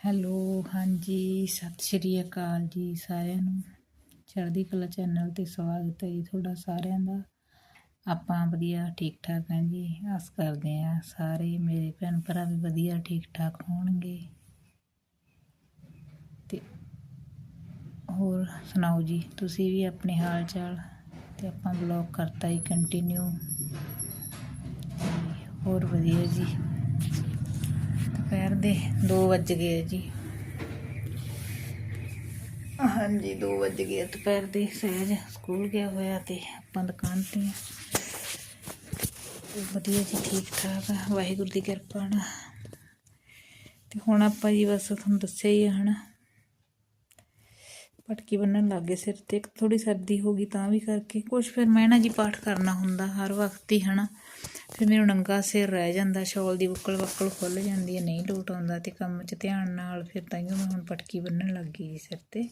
Hello, ਹਾਂਜੀ, ਸਤਿ ਸ਼੍ਰੀ ਅਕਾਲ ਜੀ ਸਾਰਿਆਂ ਨੂੰ। ਚੜ੍ਹਦੀ ਕਲਾ ਚੈਨਲ ਤੇ ਸਵਾਗਤ ਹੈ ਜੀ ਤੁਹਾਡਾ ਸਾਰਿਆਂ ਦਾ। ਆਪਾਂ ਵਧੀਆ ਠੀਕ ਠਾਕ ਹਾਂ ਜੀ। ਆਸ ਕਰਦੇ ਹਾਂ ਸਾਰੇ ਮੇਰੇ ਭੈਣ ਭਰਾ ਵੀ ਵਧੀਆ ਠੀਕ ਠਾਕ ਹੋਣਗੇ। ਤੇ ਹੋਰ ਸੁਣਾਓ ਜੀ, ਤੁਸੀਂ ਵੀ ਆਪਣੇ ਹਾਲ ਚਾਲ ਤੇ ਆਪਾਂ ਬਲੌਗ ਕਰਤਾ ਹੀ ਕੰਟੀਨਿਊ ਹੋਰ ਵਧੀਆ ਜੀ। ਦੁਪਹਿਰ ਦੇ 2 ਵੱਜ ਗਏ ਜੀ। ਹਾਂਜੀ 2 ਵੱਜ ਗਏ ਦੁਪਹਿਰ ਦੇ ਸਹਿਜ ਸਕੂਲ ਗਿਆ ਹੋਇਆ ਤੇ ਆਪਾਂ ਦੁਕਾਨ ਤੇ ਵਧੀਆ ਜੀ ਠੀਕ ਠਾਕ ਵਾਹਿਗੁਰੂ ਦੀ ਕਿਰਪਾ ਨਾਲ। ਤੇ ਹੁਣ ਆਪਾਂ ਜੀ ਬਸ ਤੁਹਾਨੂੰ ਦੱਸਿਆ ਹੀ ਆ, ਹਨਾ। ਪਟਕੀ ਬੰਨਣ ਲੱਗੇ ਸਿਰ ਤੇ। ਥੋੜੀ ਸਰਦੀ ਹੋ ਗਈ ਤਾਂ ਵੀ ਕਰਕੇ। ਕੁਛ ਫਿਰ ਮੈਂ ਨਾ ਜੀ ਪਾਠ ਕਰਨਾ ਹੁੰਦਾ ਹਰ ਵਕਤ ਹੀ, ਹਨਾ। ਫਿਰ ਮੈਨੂੰ ਨੰਗਾ ਸਿਰ ਰਹਿ ਜਾਂਦਾ, ਸ਼ਾਲ ਦੀ ਬੁੱਕਲ ਬੱਕਲ ਖੁੱਲ ਜਾਂਦੀ ਹੈ, ਨਹੀਂ ਲੋਟ ਆਉਂਦਾ ਤੇ ਕੰਮ 'ਚ ਧਿਆਨ ਨਾਲ ਫਿਰ ਤਾਈਓ ਮੈਂ ਹੁਣ ਪਟਕੀ ਬੰਨਣ ਲੱਗ ਗਈ ਜੀ ਸਿਰ ਤੇ।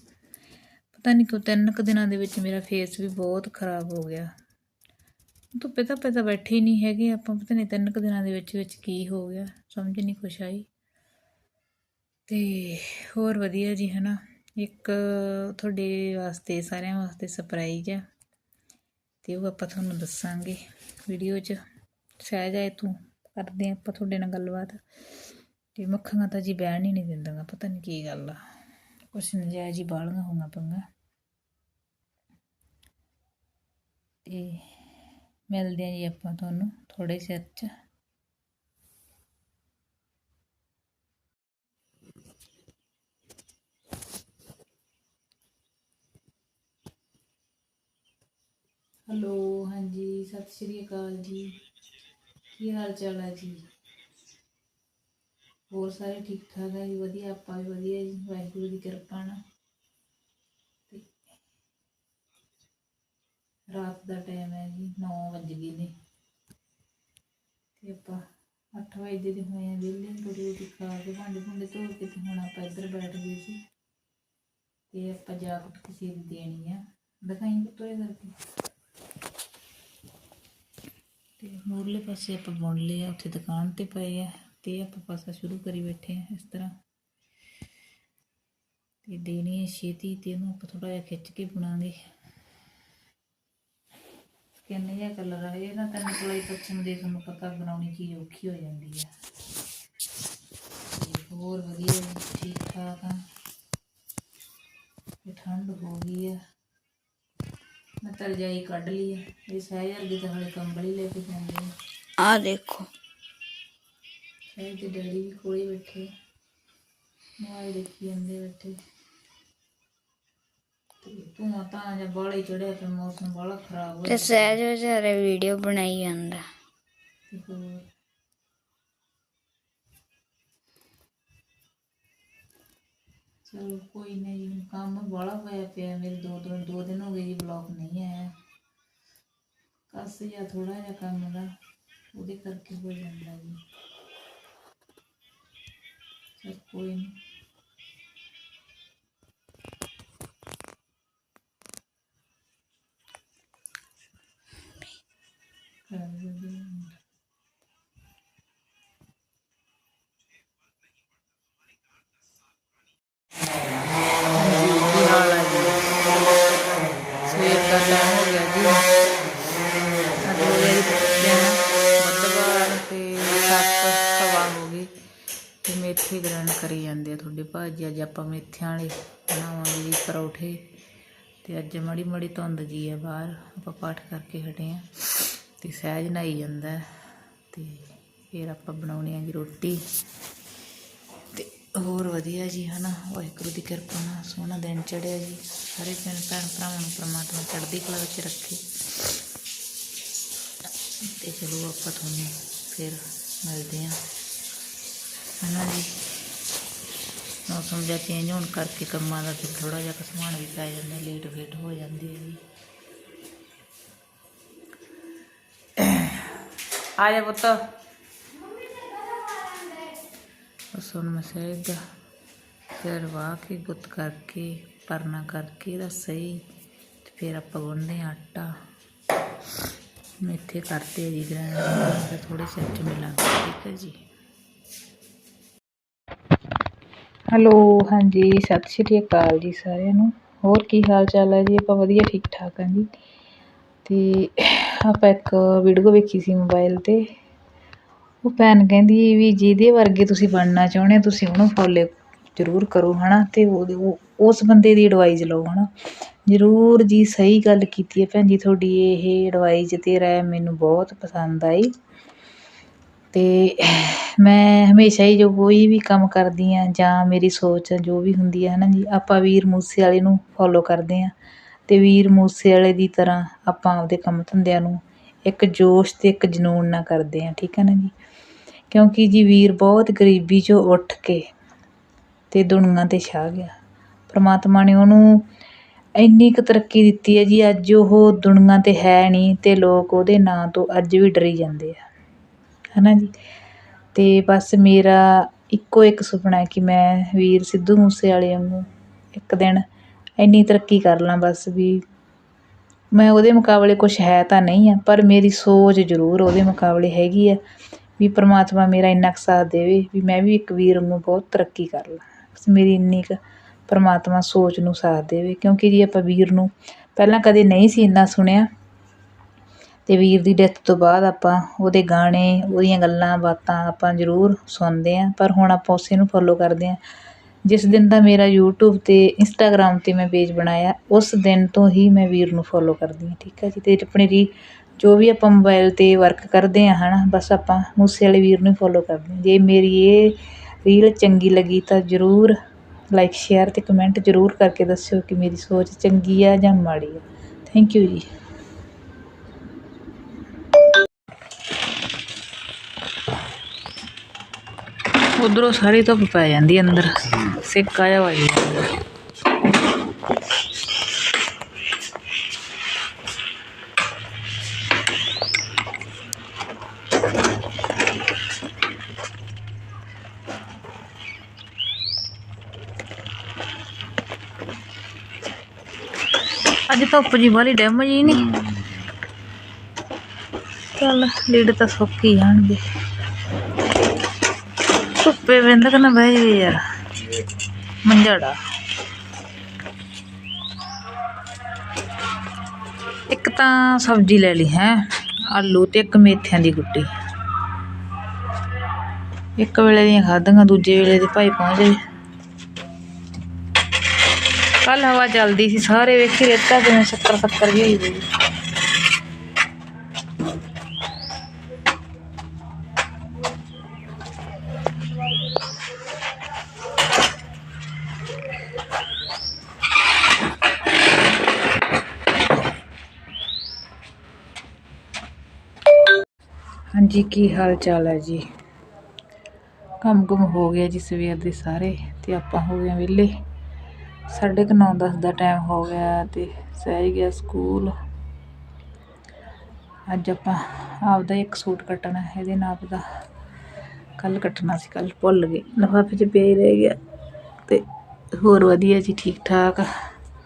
ਪਤਾ ਨਹੀਂ ਕਿਉਂ ਤਿੰਨ ਕੁ ਦਿਨਾਂ ਦੇ ਵਿੱਚ ਮੇਰਾ ਫੇਸ ਵੀ ਬਹੁਤ ਖਰਾਬ ਹੋ ਗਿਆ। ਧੁੱਪੇ ਤਾਂ ਤਾਂ ਬੈਠੇ ਹੀ ਨਹੀਂ ਹੈਗੇ ਆਪਾਂ, ਪਤਾ ਨਹੀਂ ਤਿੰਨ ਕੁ ਦਿਨਾਂ ਦੇ ਵਿੱਚ ਵਿੱਚ ਕੀ ਹੋ ਗਿਆ, ਸਮਝ ਨਹੀਂ ਕੁਛ ਆਈ। ਤੇ ਹੋਰ ਵਧੀਆ ਜੀ, ਹਨਾ। ਇੱਕ ਤੁਹਾਡੇ ਵਾਸਤੇ, ਸਾਰਿਆਂ ਵਾਸਤੇ ਸਰਪ੍ਰਾਈਜ਼ ਆ। ਤੇ ਉਹ ਆਪਾਂ ਤੁਹਾਨੂੰ ਦੱਸਾਂਗੇ ਵੀਡੀਓ 'ਚ। ਸਹਿਜ ਆਏ ਤੂੰ, ਕਰਦੇ ਹਾਂ ਆਪਾਂ ਤੁਹਾਡੇ ਨਾਲ ਗੱਲਬਾਤ। ਤੇ ਮੱਖੀਆਂ ਤਾਂ ਜੀ ਬਹਿਣ ਹੀ ਨਹੀਂ ਦਿੰਦੀਆਂ, ਪਤਾ ਨਹੀਂ ਕੀ ਗੱਲ ਆ। ਕੁਛ ਨਜਾਇਜ਼ ਹੀ ਬਾਲੀਆਂ ਹੋਣਾ ਪੰਗਾ ਤੇ ਮਿਲਦੇ ਹਾਂ ਜੀ ਆਪਾਂ ਤੁਹਾਨੂੰ ਥੋੜੇ ਚਿਰ 'ਚ। ਹੈਲੋ, ਹਾਂਜੀ, ਸਤਿ ਸ਼੍ਰੀ ਅਕਾਲ ਜੀ। ਕੀ ਹਾਲ ਚਾਲ ਹੈ ਜੀ? ਹੋਰ ਸਾਰੇ ਠੀਕ ਠਾਕ ਹੈ ਜੀ? ਵਧੀਆ, ਆਪਾਂ ਵੀ ਵਧੀਆ ਜੀ। ਵਾਹਿਗੁਰੂ ਦੀ ਕਿਰਪਾ ਨਾਲ। ਤੇ ਰਾਤ ਦਾ ਟਾਈਮ ਹੈ ਜੀ 9 ਵਜ ਗਏ ਨੇ। ਤੇ ਆਪਾਂ 8 ਵਜੇ ਦੇ ਹੋਏ ਆ ਵਿਹਲੇ, ਰੋਟੀ ਰੋਟੀ ਖਾ ਕੇ ਭਾਂਡੇ ਭੁੰਡੇ ਧੋ ਕੇ ਤੇ ਹੁਣ ਆਪਾਂ ਇੱਧਰ ਬੈਠ ਗਏ ਸੀ। ਤੇ ਆਪਾਂ ਜਾ ਕੇ ਕਿਸੇ ਦੀ ਦੇਣੀ ਆ। ਦਿਖਾਈ ਪੁੱਤੋ ਕਰਕੇ। ਤੇ ਮੂਰਲੇ ਪਾਸੇ ਆਪਾਂ ਬੁਣ ਲਏ ਆ, ਉੱਥੇ ਦੁਕਾਨ ਤੇ ਪਏ ਆ ਤੇ ਆਪਾਂ ਪਾਸਾ ਸ਼ੁਰੂ ਕਰੀ ਬੈਠੇ ਆ ਇਸ ਤਰ੍ਹਾਂ। ਤੇ ਦੇਣੀ ਹੈ ਛੇਤੀ ਤੇ ਉਹਨੂੰ ਆਪਾਂ ਥੋੜਾ ਜਿਹਾ ਖਿੱਚ ਕੇ ਬੁਣਾਂਗੇ। ਕਿੰਨੇ ਜਿਹਾ ਕਲਰ ਆ ਇਹ ਨਾ, ਤਿੰਨ ਕਲਰ ਪੱਛਮ ਦੇ ਤੁਹਾਨੂੰ ਪਤਾ ਬਣਾਉਣੀ ਚੀਜ਼ ਔਖੀ ਹੋ ਜਾਂਦੀ ਆ। ਤੇ ਹੋਰ ਵਧੀਆ ਠੀਕ ਠਾਕ ਆ। ਤੇ ਠੰਡ ਹੋ ਤਾਂ ਰਜਾਈ ਕੱਢ ਲਈ ਆ ਇਹ ਸਹਿਜ ਵਰਗੀ ਤਾਂ ਹਲੇ ਕੰਬਲ ਹੀ ਲੈ ਕੇ ਜਾਂਦੇ ਆ। ਆ ਦੇਖੋ। ਸਹਿਜ ਦੇ ਡੈਡੀ ਵੀ ਕੋਲੇ ਬੈਠੇ। ਮੋਬਾਈਲ ਦੇਖੀ ਜਾਂਦੇ ਬੈਠੇ। ਤੇ ਤਾਂ ਜਾਂ ਬਾਹਲਾ ਹੀ ਚੜਿਆ ਪਿਆ ਮੌਸਮ ਬਾਹਲਾ ਖਰਾਬ ਹੋ ਤੇ ਸਹਿਜ ਵਿਚਾਰੇ ਵੀਡੀਓ ਬਣਾਈ ਜਾਂਦਾ। ਤੇ ਹੋਰ ਚਲੋ ਕੋਈ ਨਹੀਂ ਕੰਮ ਬਾਹਲਾ ਹੋਇਆ ਪਿਆ ਮੇਰੇ ਦੋ ਦਿਨ ਦੋ ਦਿਨ ਹੋ ਗਏ ਜੀ ਬਲੌਗ ਨਹੀਂ ਆਇਆ। ਕੱਸ ਜਾਂ ਥੋੜਾ ਜਿਹਾ ਕੰਮ ਦਾ, ਉਹਦੇ ਕਰਕੇ ਹੋ ਜਾਂਦਾ ਜੀ। ਚਲ ਕੋਈ ਨਹੀਂ ਹਾਂ। ਹਾਂਜੀ ਕੀ ਹਾਲ ਹੈ ਜੀ ਸਵੇਰ ਦਾ ਟਾਈਮ ਹੋ ਗਿਆ ਜੀ ਅੱਜ ਹੋ ਗਿਆ ਜੀ ਦਿਨ ਬੁੱਧਵਾਰ ਤੇ ਸੱਤ ਸਵਾ ਹੋ ਗਈ ਤੇ ਮੇਥੇ ਗ੍ਰੈਂਡ ਜਾਂਦੇ ਆ ਤੁਹਾਡੇ ਭਾਜੀ ਅੱਜ ਆਪਾਂ ਮੇਥਿਆਂ ਵਾਲੇ ਬਣਾਵਾਂਗੇ ਜੀ ਪਰੌਠੇ ਤੇ ਅੱਜ ਮੜੀ ਮੜੀ ਧੁੰਦ ਜੀ ਹੈ ਬਾਹਰ, ਆਪਾਂ ਪਾਠ ਕਰਕੇ ਹਟੇ ਆ ਤੇ ਸਹਿਜ ਨਹਾਈ ਜਾਂਦਾ ਹੈ ਤੇ ਫਿਰ ਆਪਾਂ ਬਣਾਉਣੀ ਆ ਜੀ ਰੋਟੀ ਤੇ ਹੋਰ ਵਧੀਆ ਜੀ ਹਨਾ, ਵਾਹਿਗੁਰੂ ਦੀ ਕਿਰਪਾ ਨਾਲ ਸੋਹਣਾ ਦਿਨ ਚੜਿਆ ਜੀ, ਸਾਰੇ ਭੈਣ ਭੈਣ ਭਰਾਵਾਂ ਨੂੰ ਪ੍ਰਮਾਤਮਾ ਚੜ੍ਹਦੀ ਕਲਾ ਵਿੱਚ ਰੱਖੇ। ਤੇ ਚਲੋ ਆਪਾਂ ਤੁਹਾਨੂੰ ਫਿਰ ਮਿਲਦੇ ਹਾਂ ਹਨਾ ਜੀ? ਮੌਸਮ ਜਿਹਾ ਚੇਂਜ ਹੋਣ ਕਰਕੇ ਕੰਮਾਂ ਦਾ ਫਿਰ ਥੋੜਾ ਜਿਹਾ ਕਸਮਾਨ ਵੀ ਪੈ ਜਾਂਦਾ ਲੇਟ ਫੇਟ ਹੋ ਜਾਂਦੀ ਹੈ ਜੀ। ਆ ਜਾ ਪੁੱਤ। ਬਸ ਹੁਣ ਮੈਂ ਸਹਿਜ ਦਾ ਫਿਰ ਵਾਹ ਕੇ, ਗੁੱਤ ਕਰਕੇ, ਪਰਨਾ ਕਰਕੇ ਇਹਦਾ ਸਹੀ ਫਿਰ ਆਪਾਂ ਗੁੰਨਦੇ ਹਾਂ ਆਟਾ। ਮੇਥੇ ਕਰਦੇ ਜੀ ਗ੍ਰੈਂਡ ਥੋੜੇ ਚਿਰ ਚ ਮਿਲਾਂਗੇ, ਠੀਕ ਹੈ ਜੀ। ਹੈਲੋ ਹਾਂਜੀ, ਸਤਿ ਸ਼੍ਰੀ ਅਕਾਲ ਜੀ ਸਾਰਿਆਂ ਨੂੰ। ਹੋਰ ਕੀ ਹਾਲ ਚਾਲ ਹੈ ਜੀ? ਆਪਾਂ ਵਧੀਆ ਠੀਕ ਠਾਕ ਹਾਂ ਜੀ। ਤੇ ਆਪਾਂ ਇੱਕ ਵੀਡੀਓ ਵੇਖੀ ਸੀ ਮੋਬਾਈਲ ਤੇ। ਉਹ ਭੈਣ ਕਹਿੰਦੀ ਵੀ ਜਿਹਦੇ ਵਰਗੇ ਤੁਸੀਂ ਬਣਨਾ ਚਾਹੁੰਦੇ ਹੋ, ਤੁਸੀਂ ਉਹਨੂੰ ਫੋਲੋ ਜ਼ਰੂਰ ਕਰੋ, ਹਨਾ? ਤੇ ਉਹਦੇ ਉਹ ਉਸ ਬੰਦੇ ਦੀ ਐਡਵਾਈਸ ਲਓ, ਹਨਾ? ਜ਼ਰੂਰ ਜੀ, ਸਹੀ ਗੱਲ ਕੀਤੀ ਹੈ ਭੈਣ ਜੀ, ਤੁਹਾਡੀ ਇਹ ਐਡਵਾਈਸ ਤੇ ਰਾਏ ਮੈਨੂੰ ਬਹੁਤ ਪਸੰਦ ਆਈ। ਤੇ ਮੈਂ ਹਮੇਸ਼ਾ ਹੀ ਜੋ ਕੋਈ ਵੀ ਕੰਮ ਕਰਦੀ ਹਾਂ ਜਾਂ ਮੇਰੀ ਸੋਚ ਜੋ ਵੀ ਹੁੰਦੀ ਹੈ ਹੈ ਨਾ ਜੀ, ਆਪਾਂ ਵੀਰ ਮੂਸੇ ਵਾਲੇ ਨੂੰ ਫੋਲੋ ਕਰਦੇ ਹਾਂ ਅਤੇ ਵੀਰ ਮੂਸੇ ਵਾਲੇ ਦੀ ਤਰ੍ਹਾਂ ਆਪਾਂ ਆਪਦੇ ਕੰਮ ਧੰਦਿਆਂ ਨੂੰ ਇੱਕ ਜੋਸ਼ ਅਤੇ ਇੱਕ ਜਨੂੰਨ ਨਾਲ ਕਰਦੇ ਹਾਂ, ਠੀਕ ਹੈ ਨਾ ਜੀ? ਕਿਉਂਕਿ ਜੀ ਵੀਰ ਬਹੁਤ ਗਰੀਬੀ 'ਚੋਂ ਉੱਠ ਕੇ ਅਤੇ ਦੁਨੀਆ ਤੇ ਛਾ ਗਿਆ। ਪਰਮਾਤਮਾ ਨੇ ਉਹਨੂੰ ਇੰਨੀ ਕੁ ਤਰੱਕੀ ਦਿੱਤੀ ਹੈ ਜੀ, ਅੱਜ ਉਹ ਦੁਨੀਆ ਤੇ ਹੈ ਨਹੀਂ ਅਤੇ ਲੋਕ ਉਹਦੇ ਨਾਂ ਤੋਂ ਅੱਜ ਵੀ ਡਰੀ ਜਾਂਦੇ ਆ। ਹੈ ਨਾ ਜੀ? ਅਤੇ ਬਸ ਮੇਰਾ ਇੱਕੋ ਇੱਕ ਸੁਪਨਾ ਹੈ ਕਿ ਮੈਂ ਵੀਰ ਸਿੱਧੂ ਮੂਸੇ ਵਾਲੇ ਵਾਂਗੂ ਇੱਕ ਦਿਨ ਇੰਨੀ ਤਰੱਕੀ ਕਰ ਲਾਂ ਬਸ ਵੀ ਮੈਂ ਉਹਦੇ ਮੁਕਾਬਲੇ ਕੁਛ ਹੈ ਤਾਂ ਨਹੀਂ ਆ, ਪਰ ਮੇਰੀ ਸੋਚ ਜ਼ਰੂਰ ਉਹਦੇ ਮੁਕਾਬਲੇ ਹੈਗੀ ਆ ਵੀ ਪਰਮਾਤਮਾ ਮੇਰਾ ਇੰਨਾ ਕੁ ਸਾਥ ਦੇਵੇ ਵੀ ਮੈਂ ਵੀ ਇੱਕ ਵੀਰ ਵਾਂਗੂ ਬਹੁਤ ਤਰੱਕੀ ਕਰ ਲਾਂ। ਬਸ ਮੇਰੀ ਇੰਨੀ ਕੁ ਪਰਮਾਤਮਾ ਸੋਚ ਨੂੰ ਸਾਥ ਦੇਵੇ ਕਿਉਂਕਿ ਜੀ ਆਪਾਂ ਵੀਰ ਨੂੰ ਪਹਿਲਾਂ ਕਦੇ ਨਹੀਂ ਸੀ ਇੰਨਾ ਸੁਣਿਆ। ਅਤੇ ਵੀਰ ਦੀ ਡੈਥ ਤੋਂ ਬਾਅਦ ਆਪਾਂ ਉਹਦੇ ਗਾਣੇ, ਉਹਦੀਆਂ ਗੱਲਾਂ, ਬਾਤਾਂ ਆਪਾਂ ਜ਼ਰੂਰ ਸੁਣਦੇ ਹਾਂ, ਪਰ ਹੁਣ ਆਪਾਂ ਉਸੇ ਨੂੰ ਫੋਲੋ ਕਰਦੇ ਹਾਂ। ਜਿਸ ਦਿਨ ਦਾ ਮੇਰਾ ਯੂਟਿਊਬ ਤੇ ਇੰਸਟਾਗ੍ਰਾਮ ਤੇ ਮੈਂ ਪੇਜ ਬਣਾਇਆ, ਉਸ ਦਿਨ ਤੋਂ ਹੀ ਮੈਂ ਵੀਰ ਨੂੰ ਫੋਲੋ ਕਰਦੀ ਹਾਂ, ਠੀਕ ਹੈ ਜੀ? ਅਤੇ ਆਪਣੀ ਰੀ, ਜੋ ਵੀ ਆਪਾਂ ਮੋਬਾਇਲ ਤੇ ਵਰਕ ਕਰਦੇ ਹਾਂ ਹੈ ਨਾ ਬਸ ਆਪਾਂ ਮੂਸੇ ਵਾਲੇ ਵੀਰ ਨੂੰ ਫੋਲੋ ਕਰਦੇ ਆਂ ਜੇ ਮੇਰੀ ਇਹ ਰੀਲ ਚੰਗੀ ਲੱਗੀ ਤਾਂ ਜ਼ਰੂਰ ਲਾਈਕ ਸ਼ੇਅਰ ਅਤੇ ਕਮੈਂਟ ਜ਼ਰੂਰ ਕਰਕੇ ਦੱਸਿਓ ਕਿ ਮੇਰੀ ਸੋਚ ਚੰਗੀ ਆ ਜਾਂ ਮਾੜੀ ਆ। ਥੈਂਕ ਯੂ ਜੀ। ਉਧਰੋਂ ਸਾਰੀ ਧੁੱਪ ਪੈ ਜਾਂਦੀ ਹੈ ਅੰਦਰ ਸਿੱਕਾ ਜਿਹਾ ਵੱਜ ਜਾਂਦਾ ਅੱਜ ਧੁੱਪ ਜੀ ਵਾਲੀ ਡੈਮ ਜੀ ਨਹੀਂ ਚੱਲ ਲੀਡ ਤਾਂ ਸੁੱਕ ਹੀ ਜਾਣਗੇ ਧੁੱਪੇ ਵਿੰਦ ਕਿ ਬਹਿ ਜਾਵੇ ਯਾਰ ਮੰਜੜਾ ਇੱਕ ਤਾਂ ਸਬਜ਼ੀ ਲੈ ਲਈ ਹੈ, ਆਲੂ ਤੇ ਇੱਕ ਮੇਥਿਆਂ ਦੀ ਗੁੱਟੀ। ਇੱਕ ਵੇਲੇ ਦੀਆਂ ਖਾਧੀਆਂ, ਦੂਜੇ ਵੇਲੇ ਦੇ ਭਾਈ ਪਹੁੰਚ ਗਏ। ਕੱਲ ਹਵਾ ਚੱਲਦੀ ਸੀ, ਸਾਰੇ ਵੇਖੀ ਰੇਤਾ ਕਿਵੇਂ ਸ਼ੱਕਰ ਸ਼ੱਕਰ ਜਿਹੀ ਹੋਈ ਹੋਈ ਹਾਂਜੀ, ਕੀ ਹਾਲ ਚਾਲ ਹੈ ਜੀ? ਕੰਮ ਕੁਮ ਹੋ ਗਿਆ ਜੀ ਸਵੇਰ ਦੇ ਸਾਰੇ ਤੇ ਆਪਾਂ ਹੋ ਗਏ ਵਿਹਲੇ। ਸਾਢੇ ਕੁ ਨੌ ਦਸ ਦਾ ਟਾਈਮ ਹੋ ਗਿਆ ਤੇ ਸਹਿ ਗਿਆ ਸਕੂਲ। ਅੱਜ ਆਪਾਂ ਆਪਦਾ ਇੱਕ ਸੂਟ ਕੱਟਣਾ ਹੈ ਇਹਦੇ ਨਾਪ ਦਾ ਕੱਲ ਕੱਟਣਾ ਸੀ, ਕੱਲ ਭੁੱਲ ਗਏ। ਲਿਫਾਫੇ 'ਚ ਪਿਆ ਹੀ ਰਹਿ ਗਿਆ ਤੇ ਹੋਰ ਵਧੀਆ ਜੀ ਠੀਕ ਠਾਕ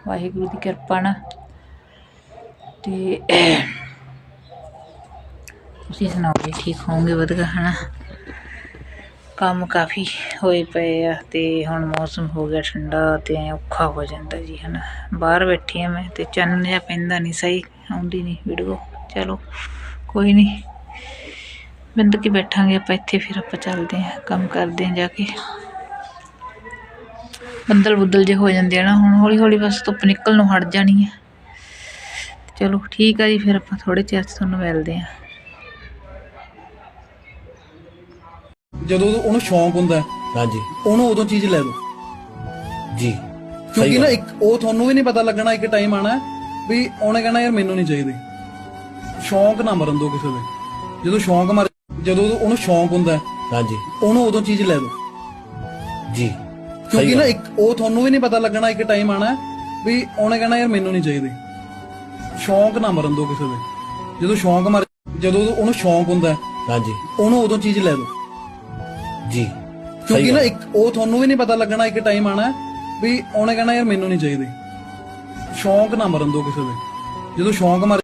ਵਾਹਿਗੁਰੂ ਦੀ ਕਿਰਪਾ ਨਾਲ। ਤੇ ਤੁਸੀਂ ਸੁਣਾਓ ਜੀ, ਠੀਕ ਹੋਵੋਗੇ ਵਧੀਆ, ਹਨਾ? ਕੰਮ ਕਾਫੀ ਹੋਏ ਪਏ ਆ ਤੇ ਹੁਣ ਮੌਸਮ ਹੋ ਗਿਆ ਠੰਡਾ ਤੇ ਔਖਾ ਹੋ ਜਾਂਦਾ ਜੀ, ਹਨਾ? ਬਾਹਰ ਬੈਠੀ ਆ ਮੈਂ ਤੇ ਚੰਨ ਜਿਹਾ ਪੈਂਦਾ ਨਹੀਂ ਸਹੀ, ਆਉਂਦੀ ਨਹੀਂ ਵੀਡੀਓ। ਚਲੋ, ਕੋਈ ਨਹੀਂ ਬਿੰਦ ਕੇ ਬੈਠਾਂਗੇ ਆਪਾਂ ਇੱਥੇ, ਫਿਰ ਆਪਾਂ ਚੱਲਦੇ ਆ, ਕੰਮ ਕਰਦੇ ਆ ਜਾ ਕੇ। ਬੱਦਲ ਬੁੱਦਲ ਜੇ ਹੋ ਜਾਂਦੇ ਆ ਨਾ, ਹੁਣ ਹੌਲੀ ਹੌਲੀ ਬਸ ਧੁੱਪ ਨਿਕਲ ਨੂੰ ਹਟ ਜਾਣੀ ਹੈ ਚਲੋ, ਠੀਕ ਆ ਜੀ, ਫਿਰ ਆਪਾਂ ਥੋੜੇ ਚਿਰ 'ਚ ਤੁਹਾਨੂੰ ਮਿਲਦੇ ਆ। ਜਦੋਂ ਉਹਨੂੰ ਸ਼ੌਂਕ ਹੁੰਦਾ ਹੈ, ਹਾਂਜੀ। ਉਹਨੂੰ ਉਦੋਂ ਚੀਜ਼ ਲੈ ਦੋ ਜੀ। ਕਿਉਂਕਿ ਨਾ ਇੱਕ ਉਹ ਤੁਹਾਨੂੰ ਵੀ ਨਹੀਂ ਪਤਾ ਲੱਗਣਾ ਇੱਕ ਟਾਈਮ ਆਣਾ ਵੀ ਉਹਨੇ ਕਹਿਣਾ ਯਾਰ ਮੈਨੂੰ ਨਹੀਂ ਚਾਹੀਦੀ। ਸ਼ੌਂਕ ਨਾ ਮਰਨ ਦੋ ਕਿਸੇ ਦੇ। ਜਦੋਂ ਸ਼ੌਂਕ ਮਰ ਜਦੋਂ ਉਹਨੂੰ ਸ਼ੌਂਕ ਹੁੰਦਾ ਹੈ, ਹਾਂਜੀ। ਉਹਨੂੰ ਉਦੋਂ ਚੀਜ਼ ਲੈ ਦੋ ਜੀ। ਕਿਉਂਕਿ ਨਾ ਇੱਕ ਉਹ ਤੁਹਾਨੂੰ ਵੀ ਨਹੀਂ ਪਤਾ ਲੱਗਣਾ ਇੱਕ ਟਾਈਮ ਆਣਾ ਵੀ ਉਹਨੇ ਕਹਿਣਾ ਯਾਰ ਮੈਨੂੰ ਨਹੀਂ ਚਾਹੀਦੀ। ਸ਼ੌਂਕ ਨਾ ਮਰਨ ਦੋ ਕਿਸੇ ਦੇ। ਜਦੋਂ ਸ਼ੌਂਕ ਮਰ ਜਦੋਂ ਉਹਨੂੰ ਸ਼ੌਂਕ ਹੁੰਦਾ ਹੈ, ਹਾਂਜੀ। ਉਹਨੂੰ ਉਦੋਂ ਚੀਜ਼ ਲੈ ਦੋ ਜੀ। ਕਿਉਂਕਿ ਨਾ ਇੱਕ ਉਹ ਤੁਹਾਨੂੰ ਵੀ ਨਹੀਂ ਪਤਾ ਲੱਗਣਾ ਇੱਕ ਟਾਈਮ ਆਣਾ ਵੀ ਉਹਨੇ ਕਹਿਣਾ ਯਾਰ ਮੈਨੂੰ ਨਹੀਂ ਚਾਹੀਦੀ। ਸ਼ੌਂਕ ਨਾ ਮਰਨ ਦੋ ਕਿਸੇ ਦੇ। ਜਦੋਂ ਸ਼ੌਂਕ ਮਰ